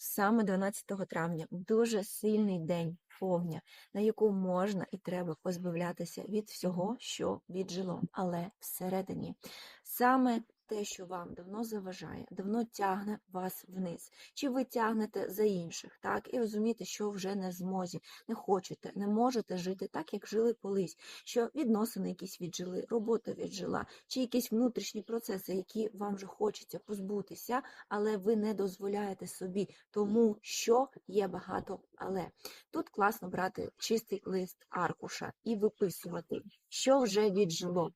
Саме 12 травня. Дуже сильний день повня, на яку можна і треба позбавлятися від всього, що віджило, але всередині. Саме те, що вам давно заважає, давно тягне вас вниз. Чи ви тягнете за інших, так і розумієте, що вже не змозі, не хочете, не можете жити так, як жили колись, що відносини якісь віджили, робота віджила, чи якісь внутрішні процеси, які вам вже хочеться позбутися, але ви не дозволяєте собі, тому що є багато але. Тут класно брати чистий лист аркуша і виписувати, що вже віджило.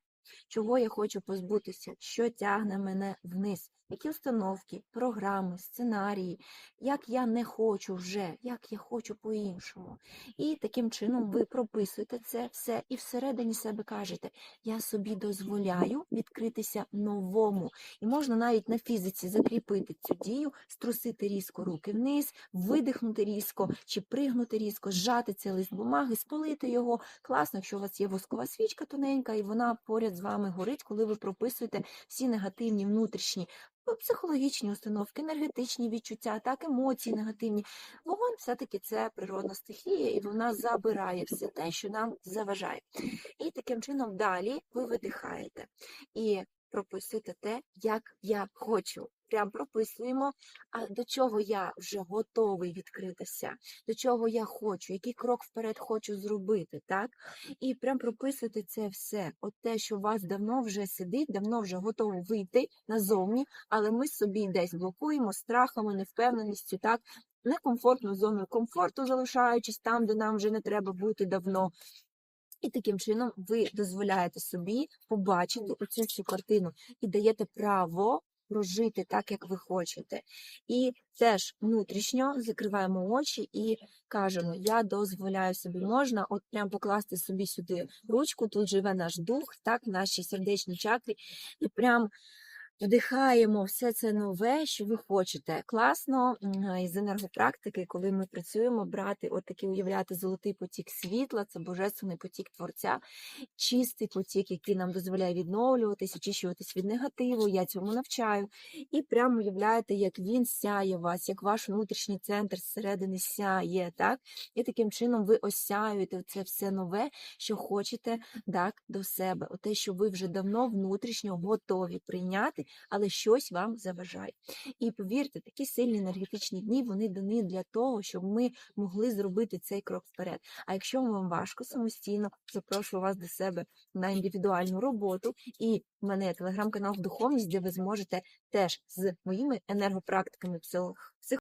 Чого я хочу позбутися, що тягне мене вниз, які установки, програми, сценарії, як я не хочу вже, як я хочу по-іншому. І таким чином ви прописуєте це все і всередині себе кажете, я собі дозволяю відкритися новому. І можна навіть на фізиці закріпити цю дію, струсити різко руки вниз, видихнути різко чи пригнути різко, зжати цей лист бумаги, спалити його. Класно, якщо у вас є воскова свічка тоненька, і вона поряд з вами горить, коли ви прописуєте всі негативні внутрішні. ну, Психологічні установки, енергетичні відчуття, так, емоції негативні. Вогонь все-таки це природна стихія, і вона забирає все те, що нам заважає. І таким чином далі ви видихаєте і прописуєте те, як я хочу. Прям прописуємо, а до чого я вже готовий відкритися, до чого я хочу, який крок вперед хочу зробити, так? І прям прописуйте це все. От те, що у вас давно вже сидить, давно вже готово вийти назовні, але ми собі десь блокуємо страхами, невпевненістю, так? Некомфортною зоною комфорту, залишаючись там, де нам вже не треба бути давно. І таким чином ви дозволяєте собі побачити оцю всю картину і даєте право прожити так, як ви хочете. І теж внутрішньо закриваємо очі і кажемо: я дозволяю собі, можна от прям покласти собі сюди ручку, тут живе наш дух, так, наші сердечні чакри, і прям. Вдихаємо все це нове, що ви хочете. Класно із енергопрактики, коли ми працюємо, брати, от такий уявляти золотий потік світла, це божественний потік творця, чистий потік, який нам дозволяє відновлюватись, очищуватись від негативу. Я цьому навчаю. І прямо уявляєте, як він сяє вас, як ваш внутрішній центр зсередини сяє. Так? І таким чином ви осяюєте це все нове, що хочете так, до себе. Оте, що ви вже давно внутрішньо готові прийняти, але щось вам заважає. І повірте, такі сильні енергетичні дні вони дані для того, щоб ми могли зробити цей крок вперед. А якщо вам важко самостійно, запрошую вас до себе на індивідуальну роботу. І в мене телеграм-канал Духовність, де ви зможете теж з моїми енергопрактиками, психо-